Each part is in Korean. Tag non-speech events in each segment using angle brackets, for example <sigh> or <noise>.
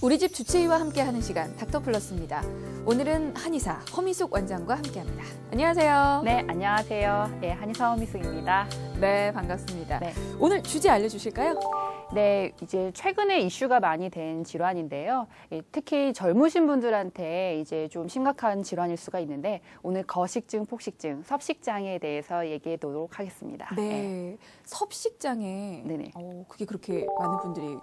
우리 집 주치의와 함께하는 시간 닥터플러스입니다. 오늘은 한의사 허미숙 원장과 함께합니다. 안녕하세요. 네, 안녕하세요. 네, 한의사 허미숙입니다. 네, 반갑습니다. 네. 오늘 주제 알려주실까요? 네, 이제 최근에 이슈가 많이 된 질환인데요. 예, 특히 젊으신 분들한테 이제 좀 심각한 질환일 수가 있는데 오늘 거식증, 폭식증, 섭식장애에 대해서 얘기해 보도록 하겠습니다. 네, 섭식장애. 네네. 어, 그게 그렇게 많은 분들이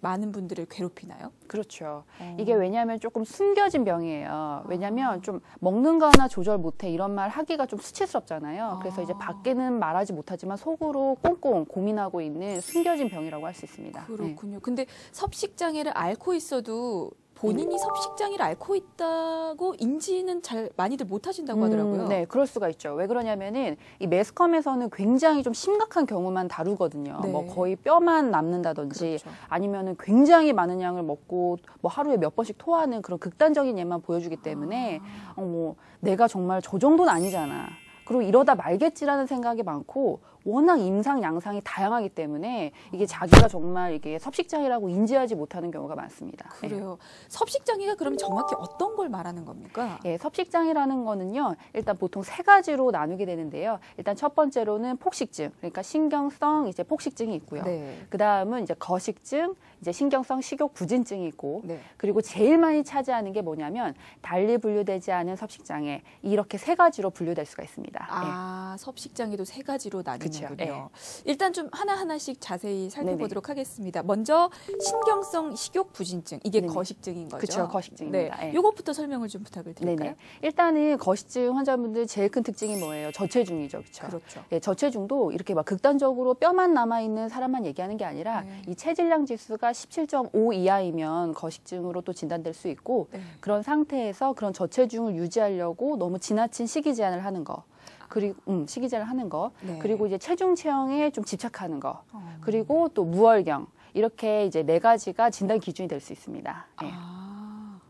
많은 분들을 괴롭히나요? 그렇죠. 어. 이게 왜냐하면 조금 숨겨진 병이에요. 왜냐하면 좀 먹는 거나 조절 못해 이런 말 하기가 좀 수치스럽잖아요. 그래서 이제 아. 밖에는 말하지 못하지만 속으로 꽁꽁 고민하고 있는 숨겨진 병이라고 할 수 있습니다. 네. 그렇군요. 근데 섭식장애를 앓고 있어도 본인이 섭식장애를 앓고 있다고 인지는 잘 많이들 못 하신다고 하더라고요. 음, 네, 그럴 수가 있죠. 왜 그러냐면은 이 매스컴에서는 굉장히 좀 심각한 경우만 다루거든요. 네. 뭐 거의 뼈만 남는다든지 그렇죠. 아니면은 굉장히 많은 양을 먹고 뭐 하루에 몇 번씩 토하는 그런 극단적인 예만 보여주기 때문에 아. 어, 뭐 내가 정말 저 정도는 아니잖아. 그리고 이러다 말겠지라는 생각이 많고 워낙 임상 양상이 다양하기 때문에 이게 자기가 정말 이게 섭식장애라고 인지하지 못하는 경우가 많습니다. 네. 그래요. 섭식장애가 그럼 정확히 어떤 걸 말하는 겁니까? 예, 섭식장애라는 거는요, 일단 보통 세 가지로 나누게 되는데요. 일단 첫 번째로는 폭식증, 그러니까 신경성 이제 폭식증이 있고요. 네. 그 다음은 이제 거식증, 이제 신경성 식욕 부진증이 있고, 네. 그리고 제일 많이 차지하는 게 뭐냐면 달리 분류되지 않은 섭식장애 이렇게 세 가지로 분류될 수가 있습니다. 예. 아, 섭식장애도 세 가지로 나뉘 그쵸, 예. 일단 좀 하나하나씩 자세히 살펴보도록 하겠습니다. 먼저 신경성 식욕 부진증. 이게 네네. 거식증인 거죠? 그쵸, 거식증입니다. 네. 예. 요것부터 설명을 좀 부탁을 드릴까요? 네네. 일단은 거식증 환자분들 제일 큰 특징이 뭐예요? 저체중이죠, 그렇죠? 그렇죠. 예, 저체중도 이렇게 막 극단적으로 뼈만 남아 있는 사람만 얘기하는 게 아니라 네. 이 체질량 지수가 17.5 이하이면 거식증으로 또 진단될 수 있고 네. 그런 상태에서 그런 저체중을 유지하려고 너무 지나친 식이 제한을 하는 거. 그리고 음, 식이 제한을 하는 거. 네. 그리고 이제 체중 체형에 좀 집착하는 거. 어. 그리고 또 무월경. 이렇게 이제 네 가지가 진단 기준이 될 수 있습니다. 예. 아.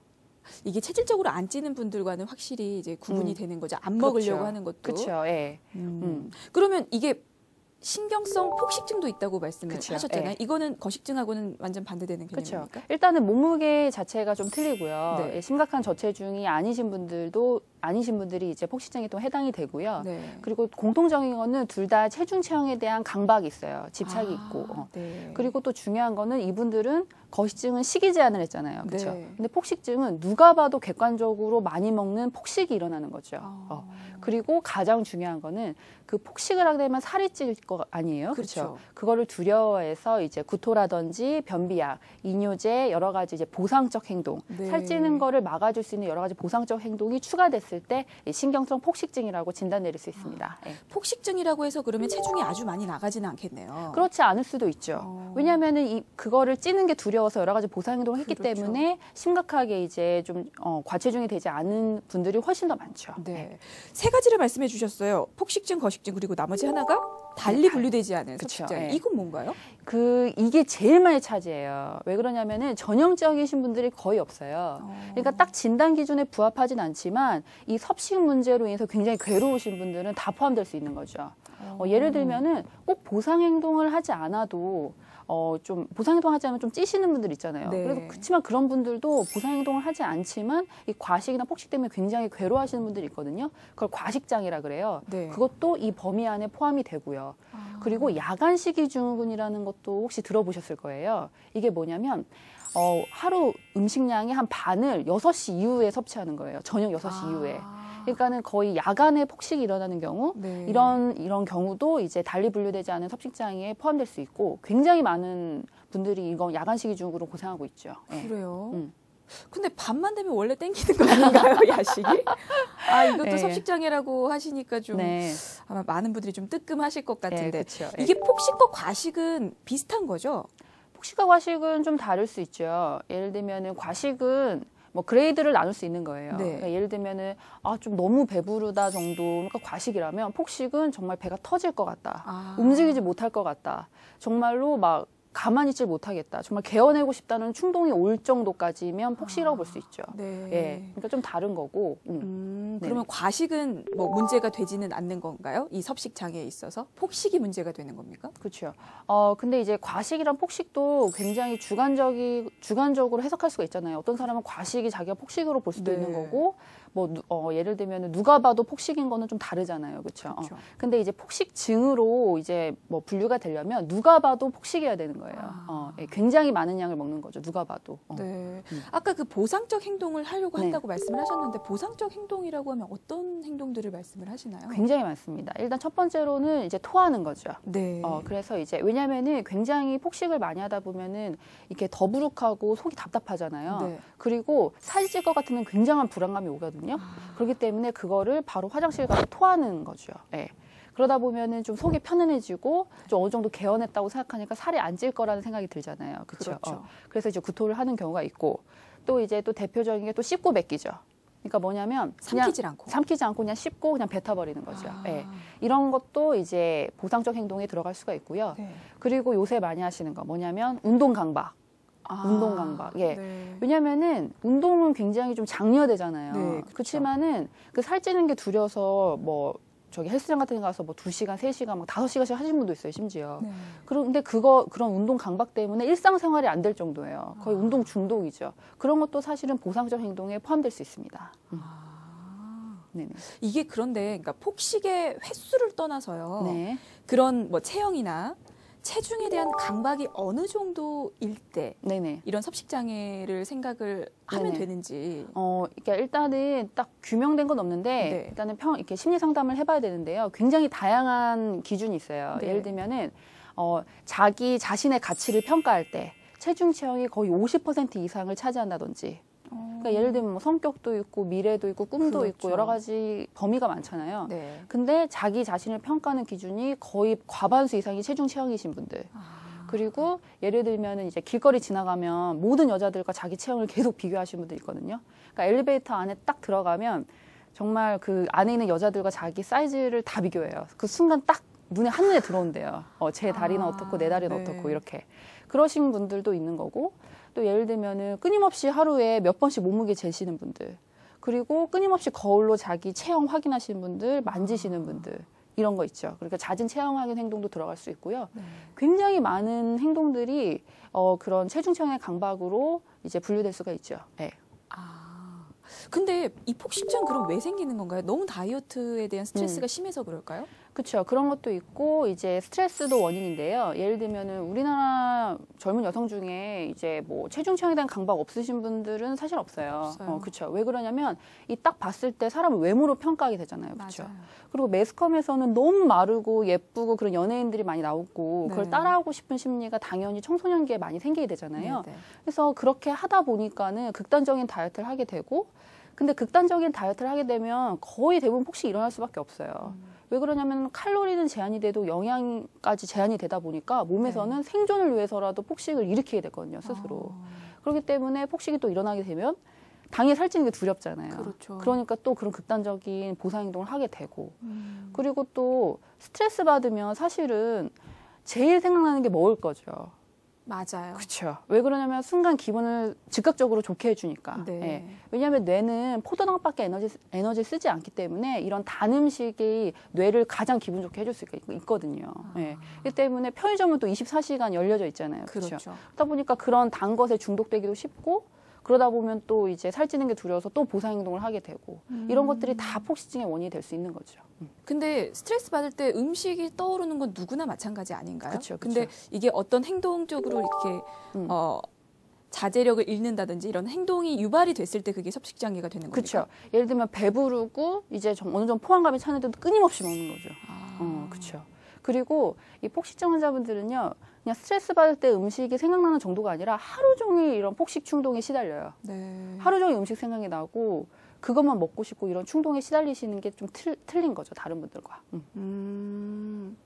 이게 체질적으로 안 찌는 분들과는 확실히 이제 구분이 음. 되는 거죠. 안 먹으려고 그렇죠. 하는 것도. 그렇죠. 예. 음. 음. 그러면 이게 신경성 폭식증도 있다고 말씀을 그쵸, 하셨잖아요. 예. 이거는 거식증하고는 완전 반대되는 그렇죠. 개념입니까? 일단은 몸무게 자체가 좀 틀리고요. 네. 예, 심각한 저체중이 아니신 분들도 아니신 분들이 이제 폭식증에 또 해당이 되고요. 네. 그리고 공통적인 거는 둘 다 체중 체형에 대한 강박이 있어요. 집착이 아, 있고. 어. 네. 그리고 또 중요한 거는 이분들은 거식증은 식이 제한을 했잖아요. 그렇죠? 네. 근데 폭식증은 누가 봐도 객관적으로 많이 먹는 폭식이 일어나는 거죠. 아. 어. 그리고 가장 중요한 거는 그 폭식을 하게 되면 살이 찔 거 아니에요. 그렇죠. 그거를 두려워해서 이제 구토라든지 변비약, 이뇨제 여러 가지 이제 보상적 행동, 네. 살찌는 거를 막아줄 수 있는 여러 가지 보상적 행동이 추가됐 을 때이 신경성 폭식증이라고 진단 내릴 수 있습니다. 예. 폭식증이라고 해서 그러면 체중이 아주 많이 나가지는 않겠네요. 그렇지 않을 수도 있죠. 어. 왜냐하면은 이 그거를 찌는 게 두려워서 여러 가지 보상 행동을 했기 그렇죠. 때문에 심각하게 이제 좀 어, 과체중이 되지 않은 분들이 훨씬 더 많죠. 네. 세 가지를 말씀해 주셨어요. 폭식증, 거식증, 그리고 나머지 하나가 달리 네, 분류되지 않은 그쵸, 섭식장. 예. 이건 뭔가요? 그 이게 제일 많이 차지해요. 왜 그러냐면은 전형적이신 분들이 거의 없어요. 그러니까 딱 진단 기준에 부합하진 않지만 이 섭식 문제로 인해서 굉장히 괴로우신 분들은 다 포함될 수 있는 거죠. 어, 예를 들면은 꼭 보상 행동을 하지 않아도 어, 좀 보상 행동 하지 않으면 좀 찌시는 분들 있잖아요. 네. 그래서 그렇지만 그런 분들도 보상 행동을 하지 않지만 이 과식이나 폭식 때문에 굉장히 괴로워하시는 분들이 있거든요. 그걸 과식장이라 그래요. 네. 그것도 이 범위 안에 포함이 되고요. 그리고 야간 식이 증후군이라는 것도 혹시 들어보셨을 거예요. 이게 뭐냐면 어, 하루 음식량의 한 반을 6시 이후에 섭취하는 거예요. 저녁 6시 아. 이후에. 그러니까는 거의 야간에 폭식이 일어나는 경우 네. 이런 이런 경우도 이제 달리 분류되지 않은 섭식 장애에 포함될 수 있고 굉장히 많은 분들이 이거 야간 식이 증후군으로 고생하고 있죠. 예. 그래요. 음. 근데 밤만 되면 원래 땡기는 거 아닌가요, <laughs> 야식이? 아, 이것도 네. 섭식장애라고 하시니까 좀 네. 아마 많은 분들이 좀 뜨끔하실 것 같은데. 그렇죠. 이게 폭식과 과식은 비슷한 거죠? 폭식과 과식은 좀 다를 수 있죠. 예를 들면은 과식은 뭐 그레이드를 나눌 수 있는 거예요. 네. 그러니까 예를 들면은 아 좀 너무 배부르다 정도 그러니까 과식이라면 폭식은 정말 배가 터질 것 같다. 아. 움직이지 못할 것 같다. 정말로 막 가만히 있질 못하겠다. 정말 개어내고 싶다는 충동이 올 정도까지면 폭식이라고 볼수 있죠. 네. 예. 그러니까 좀 다른 거고. 음. 음, 네. 그러면 과식은 뭐 문제가 되지는 않는 건가요? 이 섭식 장애에 있어서 폭식이 문제가 되는 겁니까? 그렇죠. 어 근데 이제 과식이란 폭식도 굉장히 주관적이 주관적으로 해석할 수가 있잖아요. 어떤 사람은 과식이 자기가 폭식으로 볼 수도 네. 있는 거고, 뭐 누- 어, 예를 들면 누가 봐도 폭식인 거는 좀 다르잖아요, 그렇죠. 그렇죠. 근데 이제 폭식증으로 이제 뭐 분류가 되려면 누가 봐도 폭식이어야 되는 거예요. 아. 어, 예, 굉장히 많은 양을 먹는 거죠, 누가 봐도. 어. 네. 아까 그 보상적 행동을 하려고 네. 한다고 말씀을 하셨는데 보상적 행동이라고 하면 어떤 행동들을 말씀을 하시나요? 굉장히 많습니다. 일단 첫 번째로는 이제 토하는 거죠. 네. 어, 그래서 이제 왜냐면은 굉장히 폭식을 많이 하다 보면은 이렇게 더부룩하고 속이 답답하잖아요. 네. 그리고 살이 찔것 같은 굉장한 불안감이 오거든요. 아. 그렇기 때문에 그거를 바로 화장실 가서 토하는 거죠. 예. 그러다 보면은 좀 속이 편안해지고 좀 어느 정도 개헌했다고 생각하니까 살이 안 찔 거라는 생각이 들잖아요. 그렇죠. 그렇죠. 그래서 이제 구토를 하는 경우가 있고 또 이제 또 대표적인 게 또 씹고 뱉기죠. 그러니까 뭐냐면 삼키질 않고. 삼키지 않고 그냥 씹고 그냥 뱉어버리는 거죠. 아. 예. 이런 것도 이제 보상적 행동에 들어갈 수가 있고요. 네. 그리고 요새 많이 하시는 거 뭐냐면 운동 강박. 아. 운동 강박. 예. 네. 왜냐면은 운동은 굉장히 좀 장려되잖아요. 네, 그렇죠. 그렇지만은 그 살찌는 게 두려서 뭐 저기 헬스장 같은 데 가서 뭐 두시간세시간막 다섯 시간씩 하신 분도 있어요, 심지어. 네. 그런데 그거 그런 운동 강박 때문에 일상생활이 안 될 정도예요. 거의 아. 운동 중독이죠. 그런 것도 사실은 보상적 행동에 포함될 수 있습니다. 음. 아. 네네. 이게 그런데 그러니까 폭식의 횟수를 떠나서요. 네. 그런 뭐 체형이나 체중에 대한 강박이 어느 정도일 때 네네. 이런 섭식 장애를 생각을 하면 네네. 되는지. 어, 그러니까 일단은 딱 규명된 건 없는데 네. 일단은 평 이렇게 심리 상담을 해봐야 되는데요. 굉장히 다양한 기준이 있어요. 네. 예를 들면은 어, 자기 자신의 가치를 평가할 때 체중 체형이 거의 50% 이상을 차지한다든지. 그러니까 예를 들면 뭐 성격도 있고 미래도 있고 꿈도 그렇죠. 있고 여러 가지 범위가 많잖아요. 네. 근데 자기 자신을 평가하는 기준이 거의 과반수 이상이 체중 체형이신 분들. 아. 그리고 예를 들면은 이제 길거리 지나가면 모든 여자들과 자기 체형을 계속 비교하시는 분들 있거든요. 그러니까 엘리베이터 안에 딱 들어가면 정말 그 안에 있는 여자들과 자기 사이즈를 다 비교해요. 그 순간 딱 눈에 한눈에 들어온대요. 어, 제 다리는 아, 어떻고 내 다리는 네. 어떻고 이렇게 그러신 분들도 있는 거고 또 예를 들면은 끊임없이 하루에 몇 번씩 몸무게 재시는 분들 그리고 끊임없이 거울로 자기 체형 확인하시는 분들 만지시는 분들 이런 거 있죠. 그러니까 잦은 체형 확인 행동도 들어갈 수 있고요. 네. 굉장히 많은 행동들이 어, 그런 체중 체형의 강박으로 이제 분류될 수가 있죠. 네. 아. 근데 이 폭식증 그럼 왜 생기는 건가요? 너무 다이어트에 대한 스트레스가 음. 심해서 그럴까요? 그렇죠. 그런 것도 있고 이제 스트레스도 원인인데요. 예를 들면은 우리나라 젊은 여성 중에 이제 뭐 체중 체형에 대한 강박 없으신 분들은 사실 없어요. 없어요. 어, 그렇죠. 왜 그러냐면 이 딱 봤을 때 사람을 외모로 평가하게 되잖아요. 그렇죠. 그리고 매스컴에서는 너무 마르고 예쁘고 그런 연예인들이 많이 나오고 네. 그걸 따라하고 싶은 심리가 당연히 청소년기에 많이 생기게 되잖아요. 네, 네. 그래서 그렇게 하다 보니까는 극단적인 다이어트를 하게 되고 근데 극단적인 다이어트를 하게 되면 거의 대부분 폭식이 일어날 수밖에 없어요. 음. 왜 그러냐면 칼로리는 제한이 돼도 영양까지 제한이 되다 보니까 네. 몸에서는 생존을 위해서라도 폭식을 일으키게 되거든요, 스스로. 아, 그렇기 때문에 폭식이 또 일어나게 되면 당연히 살찌는 게 두렵잖아요. 그렇죠. 러니까또 그런 극단적인 보상 행동을 하게 되고 음. 그리고 또 스트레스 받으면 사실은 제일 생각나는 게 먹을 거죠. 맞아요. 그렇죠. 왜 그러냐면 순간 기분을 즉각적으로 좋게 해주니까. 네. 예. 왜냐하면 뇌는 포도당밖에 에너지 에너지 쓰지 않기 때문에 이런 단 음식이 뇌를 가장 기분 좋게 해줄 수 있, 있거든요. 예. 그렇기 때문에 편의점은 또 24시간 열려져 있잖아요. 그렇죠. 그렇죠. 그러다 보니까 그런 단 것에 중독되기도 쉽고 그러다 보면 또 이제 살찌는 게 두려워서 또 보상 행동을 하게 되고 이런 것들이 다 폭식증의 원인이 될 수 있는 거죠. 음. 근데 스트레스 받을 때 음식이 떠오르는 건 누구나 마찬가지 아닌가요? 그쵸, 그쵸. 근데 이게 어떤 행동적으로 이렇게 음. 어 자제력을 잃는다든지 이런 행동이 유발이 됐을 때 그게 섭식 장애가 되는 겁니까? 그렇죠. 예를 들면 배부르고 이제 좀 어느 정도 포만감이 차는데도 끊임없이 먹는 거죠. 아. 어, 그렇죠. 그리고 이 폭식증 환자분들은요, 그냥 스트레스 받을 때 음식이 생각나는 정도가 아니라 하루 종일 이런 폭식 충동에 시달려요. 네. 하루 종일 음식 생각이 나고 그것만 먹고 싶고 이런 충동에 시달리시는 게 좀 틀린 거죠, 다른 분들과. 음. 음.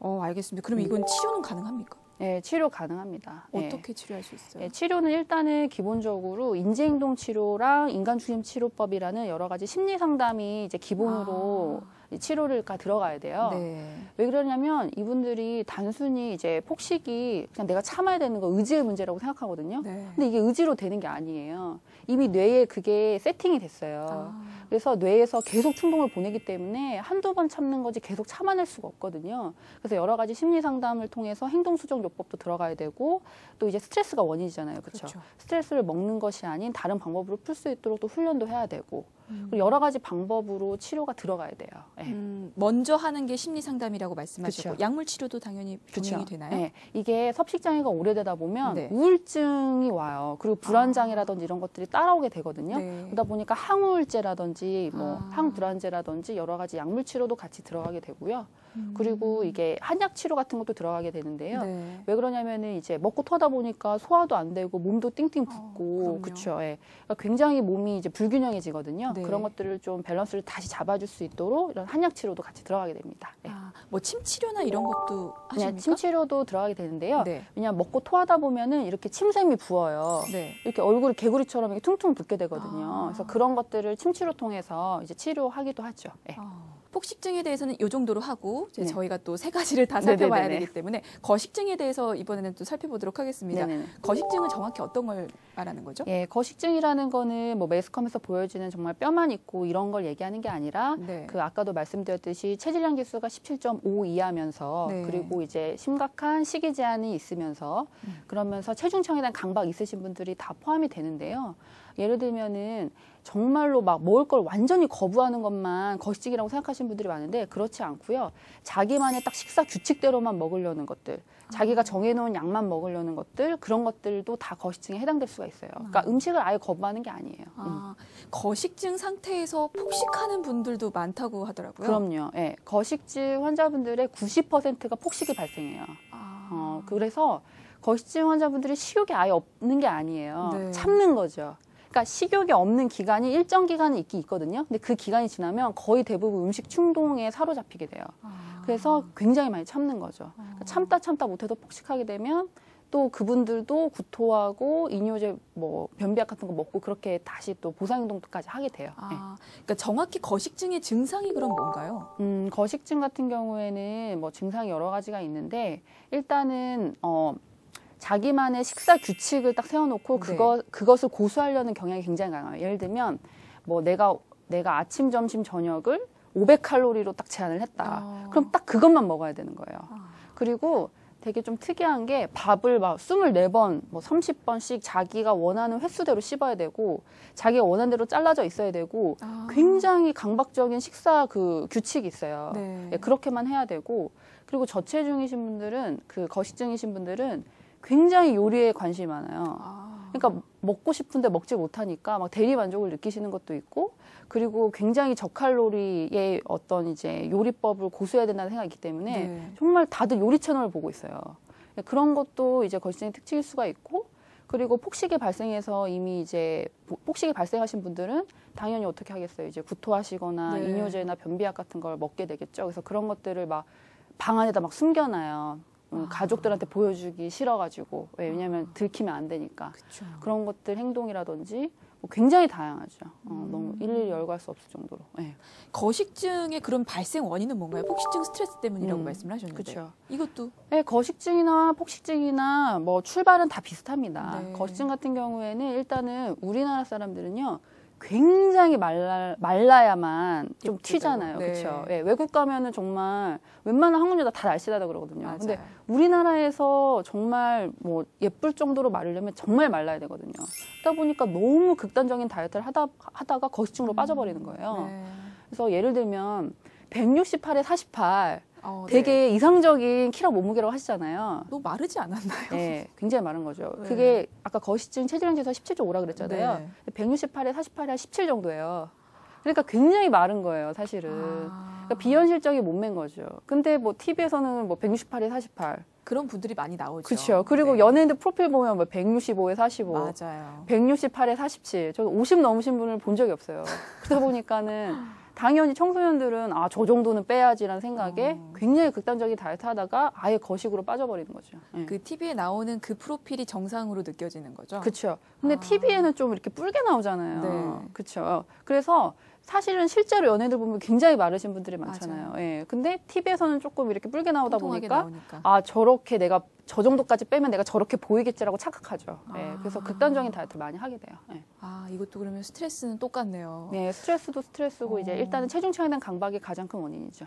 어, 알겠습니다. 그럼 음. 이건 치료는 가능합니까? 예, 치료 가능합니다. 예. 어떻게 치료할 수 있어요? 예, 치료는 일단은 기본적으로 인지행동 치료랑 인간중심 치료법이라는 여러 가지 심리 상담이 이제 기본으로 아. 이 치료가 들어가야 돼요. 네. 왜 그러냐면 이분들이 단순히 이제 폭식이 그냥 내가 참아야 되는 거 의지의 문제라고 생각하거든요. 네. 근데 이게 의지로 되는 게 아니에요. 이미 뇌에 그게 세팅이 됐어요. 아. 그래서 뇌에서 계속 충동을 보내기 때문에 한두 번 참는 거지 계속 참아낼 수가 없거든요. 그래서 여러 가지 심리 상담을 통해서 행동 수정 요법도 들어가야 되고 또 이제 스트레스가 원인이잖아요. 그렇죠? 그렇죠. 스트레스를 먹는 것이 아닌 다른 방법으로 풀 수 있도록 또 훈련도 해야 되고 여러 가지 방법으로 치료가 들어가야 돼요. 예. 음, 먼저 하는 게 심리 상담이라고 말씀하셨고 그쵸. 약물 치료도 당연히 병행이? 되나요? 네. 이게 섭식 장애가 오래되다 보면 네. 우울증이 와요. 그리고 불안 장애라든지 이런 것들이 따라오게 되거든요. 네. 그러다 보니까 항우울제라든지 뭐 아. 항불안제라든지 여러 가지 약물 치료도 같이 들어가게 되고요. 음. 그리고 이게 한약 치료 같은 것도 들어가게 되는데요. 네. 왜 그러냐면은 이제 먹고 토하다 보니까 소화도 안 되고 몸도 띵띵 어, 붓고 그럼요. 그렇죠. 예. 그러니까 굉장히 몸이 이제 불균형해지거든요. 네. 그런 것들을 좀 밸런스를 다시 잡아줄 수 있도록 이런 한약 치료도 같이 들어가게 됩니다. 예. 아, 뭐 침 치료나 이런 것도 그냥 하십니까? 침 치료도 들어가게 되는데요. 네. 왜냐하면 먹고 토하다 보면은 이렇게 침샘이 부어요. 네. 이렇게 얼굴이 개구리처럼 이렇게 퉁퉁 붓게 되거든요. 아. 그래서 그런 것들을 침치료 통해서 이제 치료하기도 하죠. 예. 어, 폭식증에 대해서는 이 정도로 하고 이제 네. 저희가 또 세 가지를 다 네네네네. 살펴봐야 되기 때문에 거식증에 대해서 이번에는 또 살펴보도록 하겠습니다. 네네. 거식증은 정확히 어떤 걸 말하는 거죠? 예, 거식증이라는 거는 뭐 매스컴에서 보여지는 정말 뼈만 있고 이런 걸 얘기하는 게 아니라 네. 그 아까도 말씀드렸듯이 체질량 지수가 17.5 이하면서 네. 그리고 이제 심각한 식이 제한이 있으면서 음. 그러면서 체중청에 대한 강박 있으신 분들이 다 포함이 되는데요. 예를 들면은 정말로 막 먹을 걸 완전히 거부하는 것만 거식증이라고 생각하시는 분들이 많은데 그렇지 않고요. 자기만의 딱 식사 규칙대로만 먹으려는 것들, 자기가 정해놓은 양만 먹으려는 것들 그런 것들도 다 거식증에 해당될 수가 있어요. 그러니까 음식을 아예 거부하는 게 아니에요. 음. 아, 거식증 상태에서 폭식하는 분들도 많다고 하더라고요. 그럼요. 예. 거식증 환자분들의 90%가 폭식이 발생해요. 아, 어, 그래서 거식증 환자분들이 식욕이 아예 없는 게 아니에요. 네. 참는 거죠. 그러니까 식욕이 없는 기간이 일정 기간이 있긴 있거든요. 근데 그 기간이 지나면 거의 대부분 음식 충동에 사로잡히게 돼요. 아. 그래서 굉장히 많이 참는 거죠. 그러니까 참다 참다 못해도 폭식하게 되면 또 그분들도 구토하고 이뇨제 뭐 변비약 같은 거 먹고 그렇게 다시 또 보상 행동까지 하게 돼요. 예. 아, 그러니까 정확히 거식증의 증상이 그럼 뭔가요? 음, 거식증 같은 경우에는 뭐 증상이 여러 가지가 있는데 일단은 어 자기만의 식사 규칙을 딱 세워놓고 네. 그거 그것을 고수하려는 경향이 굉장히 강해요. 예를 들면 뭐 내가 내가 아침, 점심, 저녁을 500칼로리로 딱 제한을 했다. 아. 그럼 딱 그것만 먹어야 되는 거예요. 아. 그리고 되게 좀 특이한 게 밥을 막 24번, 뭐 30번씩 자기가 원하는 횟수대로 씹어야 되고 자기가 원하는 대로 잘라져 있어야 되고 아. 굉장히 강박적인 식사 그 규칙이 있어요. 네. 예, 그렇게만 해야 되고 그리고 저체중이신 분들은 그 거식증이신 분들은 굉장히 요리에 관심이 많아요. 아. 그러니까 먹고 싶은데 먹지 못하니까 막 대리 만족을 느끼시는 것도 있고 그리고 굉장히 저칼로리의 어떤 이제 요리법을 고수해야 된다는 생각이 있기 때문에 네. 정말 다들 요리 채널을 보고 있어요. 예, 그런 것도 이제 거식증의 특징일 수가 있고 그리고 폭식이 발생해서 이미 이제 보- 폭식이 발생하신 분들은 당연히 어떻게 하겠어요. 이제 구토하시거나 네. 이뇨제나 변비약 같은 걸 먹게 되겠죠. 그래서 그런 것들을 막 방 안에다 막 숨겨놔요. 음, 아. 가족들한테 보여주기 싫어가지고 왜? 왜냐하면 들키면 안 되니까 그렇죠. 그런 것들 행동이라든지 뭐 굉장히 다양하죠. 어, 음. 너무 일일이 열거할 수 없을 정도로. 네. 거식증의 그런 발생 원인은 뭔가요? 폭식증 스트레스 때문이라고 음, 말씀을 하셨는데 그렇죠. 이것도 네, 거식증이나 폭식증이나 뭐 출발은 다 비슷합니다. 네. 거식증 같은 경우에는 일단은 우리나라 사람들은요. 굉장히 말라, 말라야만 좀. 튀잖아요. 네. 그렇죠? 외국 가면은 정말 웬만한 한국 여자 다 날씬하다 그러거든요. 맞아요. 근데 우리나라에서 정말 뭐 예쁠 정도로 마르려면 정말 말라야 되거든요. 그러다 보니까 너무 극단적인 다이어트를 하다, 하다가 거식증으로 빠져버리는 거예요. 네. 그래서 예를 들면 168에 48 어, 네. 되게 이상적인 키랑 몸무게라고 하시잖아요. 너무 마르지 않았나요? 네, 굉장히 많은 거죠. 네. 그게 아까 거시증 체질량 지수가 17.5라 그랬잖아요. 네. 168에 48에 한 17 정도예요. 그러니까 굉장히 마른 거예요, 사실은. 아. 그러니까 비현실적인 몸매인 거죠. 근데 뭐 TV에서는 뭐 168에 48. 그런 분들이 많이 나오죠. 그렇죠. 그리고 네. 연예인들 프로필 보면 뭐 165에 45. 맞아요. 168에 47. 저는 50 넘으신 분을 본 적이 없어요. 그러다 보니까는 <laughs> 당연히 청소년들은 아, 저 정도는 빼야지라는 생각에 어. 굉장히 극단적인 다이어트 하다가 아예 거식으로 빠져버리는 거죠. 예. 그 TV에 나오는 그 프로필이 정상으로 느껴지는 거죠. 그렇죠. 근데 아. TV에는 좀 이렇게 뿔게 나오잖아요. 네. 그렇죠. 그래서 사실은 실제로 연예인들 보면 굉장히 마르신 분들이 많잖아요. 맞아요. 예. 근데 TV에서는 조금 이렇게 뿔게 나오다 보니까 나오니까. 아 저렇게 내가 저 정도까지 빼면 내가 저렇게 보이겠지라고 착각하죠. 예. 아. 그래서 극단적인 다이어트를 많이 하게 돼요. 예. 아, 이것도 그러면 스트레스는 똑같네요. 네, 스트레스도 스트레스고 어. 이제 일단은 체중 차에 대한 강박이 가장 큰 원인이죠.